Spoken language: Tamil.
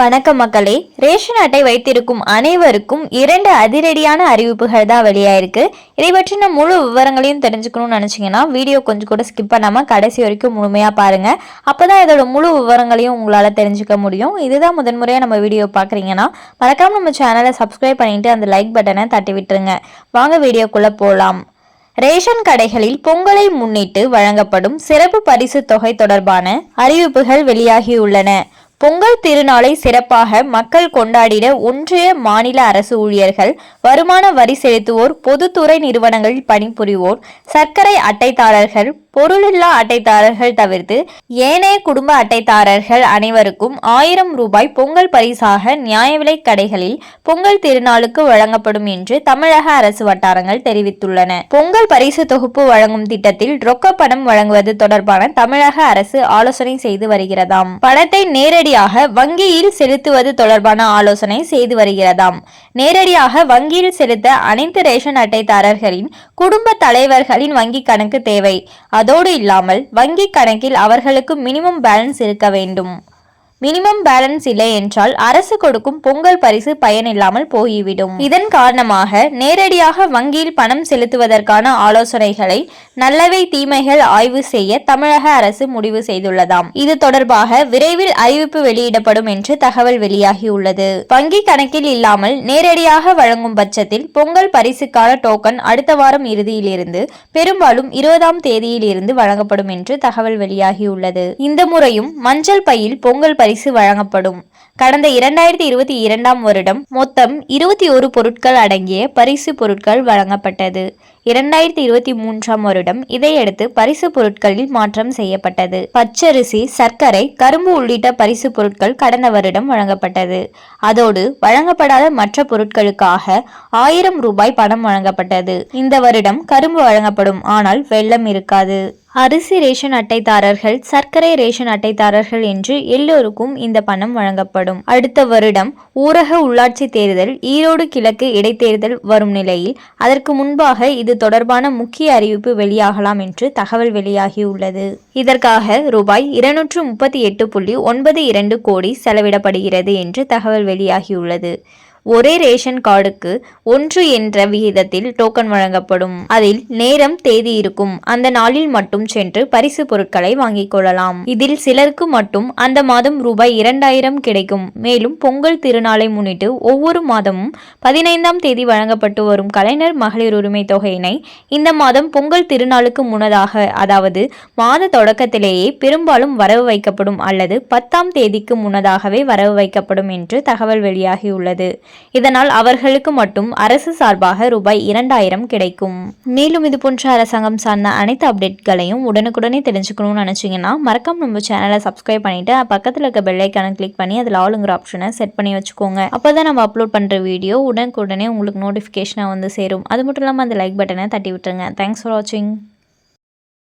வணக்கம் மக்களே. ரேஷன் அட்டை வைத்திருக்கும் அனைவருக்கும் இரண்டு அதிரடியான அறிவிப்புகள் தான் வெளியாயிருக்கு. இதை பற்றின முழு விவரங்களையும் தெரிஞ்சுக்கணும்னு நினச்சிங்கன்னா வீடியோ கொஞ்சம் கூட ஸ்கிப் பண்ணாமல் கடைசி வரைக்கும் முழுமையாக பாருங்கள் அப்போ தான் இதோட முழு விவரங்களையும் உங்களால் தெரிஞ்சுக்க முடியும். இதுதான் முதன்முறையாக நம்ம வீடியோ பார்க்குறீங்கன்னா மறக்காமல் நம்ம சேனலை சப்ஸ்கிரைப் பண்ணிட்டு அந்த லைக் பட்டனை தட்டி விட்டுருங்க. வாங்க வீடியோக்குள்ளே போகலாம் ரேஷன் கடைகளில் பொங்கலை முன்னிட்டு வழங்கப்படும் சிறப்பு பரிசு தொகை தொடர்பான அறிவிப்புகள் வெளியாகியுள்ளன பொங்கல் திருநாளை சிறப்பாக மக்கள் கொண்டாடிட ஒன்றிய மாநில அரசு ஊழியர்கள் வருமான வரி செலுத்துவோர் பொதுத்துறை நிறுவனங்களில் பணிபுரிவோர் சர்க்கரை அட்டைதாரர்கள் பொருளில்லா அட்டைதாரர்கள் தவிர்த்து ஏனைய குடும்ப அட்டைதாரர்கள் அனைவருக்கும் ஆயிரம் ரூபாய் பொங்கல் பரிசாக நியாய விலை கடைகளில் பொங்கல் திருநாளுக்கு வழங்கப்படும் என்று தமிழக அரசு வட்டாரங்கள் தெரிவித்துள்ளன. பொங்கல் பரிசு தொகுப்பு வழங்கும் திட்டத்தில் ரொக்க பணம் வழங்குவது தொடர்பான தமிழக அரசு ஆலோசனை செய்து வருகிறதாம். பணத்தை நேரடியாக வங்கியில் செலுத்துவது தொடர்பான ஆலோசனை செய்து வருகிறதாம். நேரடியாக வங்கியில் செலுத்த அனைத்து ரேஷன் அட்டைதாரர்களின் குடும்ப தலைவர்களின் வங்கி கணக்கு தேவை. அதோடு இல்லாமல் வங்கிக் கணக்கில் அவர்களுக்கு மினிமம் பேலன்ஸ் இருக்க வேண்டும். மினிமம் பேலன்ஸ் இல்லை என்றால் அரசு கொடுக்கும் பொங்கல் பரிசு பயனில்லாமல் போய்விடும். இதன் காரணமாக நேரடியாக வங்கியில் பணம் செலுத்துவதற்கான ஆலோசனைகளை நல்லவை தீமைகள் ஆய்வு செய்ய தமிழக அரசு முடிவு செய்துள்ளதாம். இது தொடர்பாக விரைவில் அறிவிப்பு வெளியிடப்படும் என்று தகவல் வெளியாகியுள்ளது. வங்கி கணக்கில் இல்லாமல் நேரடியாக வழங்கும் பட்சத்தில் பொங்கல் பரிசுக்கான டோக்கன் அடுத்த வாரம் இறுதியிலிருந்து பெரும்பாலும் இருபதாம் தேதியில் இருந்து வழங்கப்படும் என்று தகவல் வெளியாகியுள்ளது. இந்த முறையும் மஞ்சள் பையில் பொங்கல் பரிசு பரிசு வழங்கப்படும். கடந்த இரண்டாயிரத்தி இருபத்தி இரண்டாம் வருடம் மொத்தம் இருபத்தி ஒரு பொருட்கள் அடங்கிய பரிசு பொருட்கள் வழங்கப்பட்டது. இரண்டாயிரத்தி இருபத்தி மூன்றாம் வருடம் இதையடுத்து பரிசு பொருட்களில் மாற்றம் செய்யப்பட்டது. பச்சரிசி சர்க்கரை கரும்பு உள்ளிட்ட பரிசு பொருட்கள் கடந்த வருடம் வழங்கப்பட்டது. அதோடு வழங்கப்படாத மற்ற பொருட்களுக்காக ஆயிரம் ரூபாய் பணம் வழங்கப்பட்டது. இந்த வருடம் கரும்பு வழங்கப்படும் ஆனால் வெள்ளம் இருக்காது. அரிசி ரேஷன் அட்டைதாரர்கள் சர்க்கரை ரேஷன் அட்டைதாரர்கள் என்று எல்லோருக்கும் இந்த பணம் வழங்கப்படும். அடுத்த வருடம் ஊரக உள்ளாட்சி தேர்தல் ஈரோடு கிழக்கு இடைத்தேர்தல் வரும் நிலையில் அதற்கு முன்பாக இது தொடர்பான முக்கிய அறிவிப்பு வெளியாகலாம் என்று தகவல் வெளியாகியுள்ளது. இதற்காக ரூபாய் இருநூற்று முப்பத்தி எட்டு புள்ளி ஒன்பது இரண்டு கோடி செலவிடப்படுகிறது என்று தகவல் வெளியாகியுள்ளது. ஒரே ரேஷன் கார்டுக்கு ஒன்று என்ற விகிதத்தில் டோக்கன் வழங்கப்படும். அதில் நேரம் தேதி இருக்கும். அந்த நாளில் மட்டும் சென்று பரிசு பொருட்களை வாங்கிக் கொள்ளலாம். இதில் சிலருக்கு மட்டும் அந்த மாதம் ரூபாய் இரண்டாயிரம் கிடைக்கும். மேலும் பொங்கல் திருநாளை முன்னிட்டு ஒவ்வொரு மாதமும் பதினைந்தாம் தேதி வழங்கப்பட்டு வரும் கலைஞர் மகளிர் உரிமை தொகையினை இந்த மாதம் பொங்கல் திருநாளுக்கு முன்னதாக அதாவது மாத தொடக்கத்திலேயே பெரும்பாலும் வரவு வைக்கப்படும் அல்லது பத்தாம் தேதிக்கு முன்னதாகவே வரவு வைக்கப்படும் என்று தகவல் வெளியாகியுள்ளது. இதனால் அவர்களுக்கு மட்டும் அரசு சார்பாக ரூபாய் இரண்டாயிரம் கிடைக்கும். மேலும் இது போன்ற அரசாங்கம் சார்ந்த அனைத்து அப்டேட்களையும் உடனுக்குடனே தெரிஞ்சுக்கணும்னு நினச்சிங்கன்னா மறக்காம நம்ம சேனலை சப்ஸ்கிரைப் பண்ணிட்டு பக்கத்தில் இருக்க பெல்லைக்கான கிளிக் பண்ணி அதில் ஆளுங்கிற ஆப்ஷனை செட் பண்ணி வச்சுக்கோங்க. அப்போ தான் நம்ம அப்லோட் பண்ணுற வீடியோ உடனுக்குடனே உங்களுக்கு நோட்டிஃபிகேஷனாக வந்து சேரும். அது மட்டும் இல்லாமல் அந்த லைக் பட்டனை தட்டி விட்டுருங்க. தேங்க்ஸ் ஃபார் வாட்சிங்